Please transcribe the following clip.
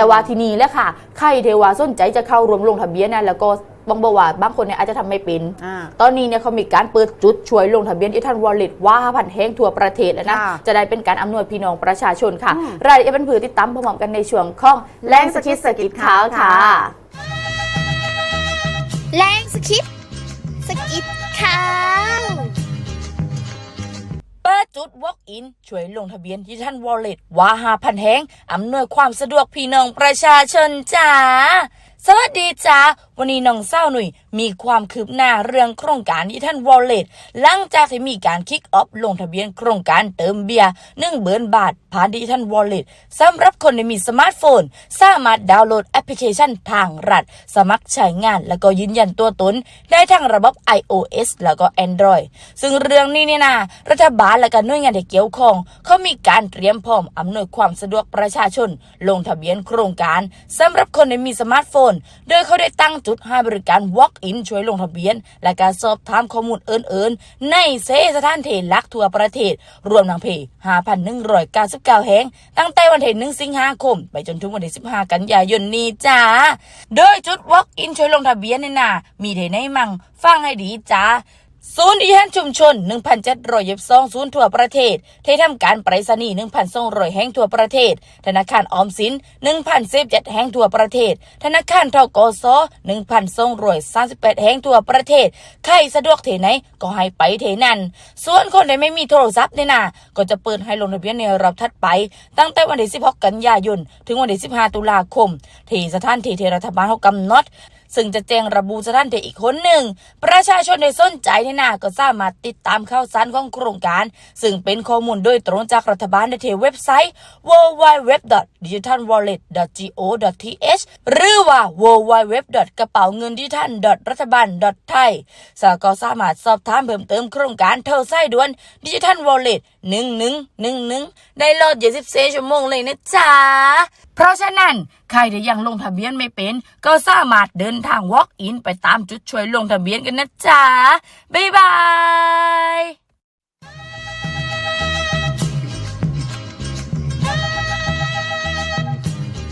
แต่ว่าทีนี้แหละค่ะใครเทวาสนใจจะเข้าร่วมลงทะเบียนนะแล้วก็บางบอกว่าบางคนเนี่ยอาจจะทำไม่เป็น อ่า ตอนนี้เนี่ยเขามีการเปิดจุดช่วยลงทะเบียนอีทันวอลเล็ตว่าพันแห้งทั่วประเทศแล้วนะ ค่ะจะได้เป็นการอำนวยพี่น้องประชาชนค่ะ อืม รายละเอียดเป็นผือติดตามพร้อมๆกันในช่วงของแรงสกิดสกิดขาวค่ะ แรงสคริปต์ จุด Walk in ช่วยลงทะเบียนที่ท่าน Wallet ว่าหาพันแหงอำนวยความสะดวกพี่น้องประชาชนจ้า สวัสดีจ้าวันนี้น้องเศร้าหนุ่ยมีความคืบหน้าเรื่องโครงการที่ท่าน Wallet หลังจากที่มีการคิกออฟลงทะเบียนโครงการเติมเบียร์หนึ่งเบิร์นบาทผ่านดิจิทัล Wallet สำหรับคนที่มีสมาร์ทโฟน สามารถดาวน์โหลดแอปพลิเคชันทางรัฐ สมัครใช้งานแล้วก็ยืนยันตัวตน ได้ทั้งระบบ iOS แล้วก็ Android ซึ่งเรื่องนี้เนี่ยนะรัฐบาลและก็หน่วยงานที่เกี่ยวข้องเขามีการเตรียมพร้อมอำนวยความสะดวกประชาชน ลงทะเบียนโครงการสำหรับคนที่มีสมาร์ทโฟนโดยเขาได้ตั้งจุดให้บริการ Walk-in ช่วยลงทะเบียน และการสอบถามข้อมูลเอื่นๆ ในเซสถานเทลักทั่วประเทศ รวมทั้งเพ5,199 แห่ง ตั้งแต่วันที่1สิงหาคม ไปจนถึงวันที่15 กันยายนนี้จ้า โดยจุด Walk-in ช่วยลงทะเบียนเนี่ยนะมีที่ไหนมั่งฟังให้ดีจ้า ศูนย์อีฮันชุมชน 1,722ศูนย์ทั่วประเทศ ที่ทำการไปรษณีย์1,200แห่งทั่วประเทศ ธนาคารออมสิน1,017แห่งทั่วประเทศ ธนาคารทกส1,238แห่งทั่วประเทศ ใครสะดวกเทไหนก็ให้ไปเทนั้นส่วนคนที่ไม่มีโทรศัพท์เนี่ยนะก็จะเปิดให้ลงทะเบียนในรอบถัดไป ตั้งแต่วันที่16กันยายน ถึงวันที่15 ตุลาคม ที่สถานที่ที่รัฐบาลเขากำหนด ซึ่งจะแจ้งระบุสถานที่อีกคนหนึ่ง ประชาชนที่สนใจเนี่ยนะก็สามารถติดตามข่าวสารของโครงการ ซึ่งเป็นข้อมูลโดยตรงจากรัฐบาลในที่เว็บไซต์ www.digitalwallet.go.th หรือว่า www. กระเป๋าเงินดิจิทัลรัฐบาลไทยสาก็สามารถสอบถามเพิ่มเติมโครงการโทรสายด่วนดิจิทัลวอลเล็ต1111ได้โหลด24ชั่วโมงเลยนะจ๊ะ เพราะฉะนั้น ใครที่ยังลงทะเบียนไม่เป็น ก็สามารถเดินทาง walk in ไปตามจุดช่วยลงทะเบียนกันนะจ๊ะ บ๊ายบาย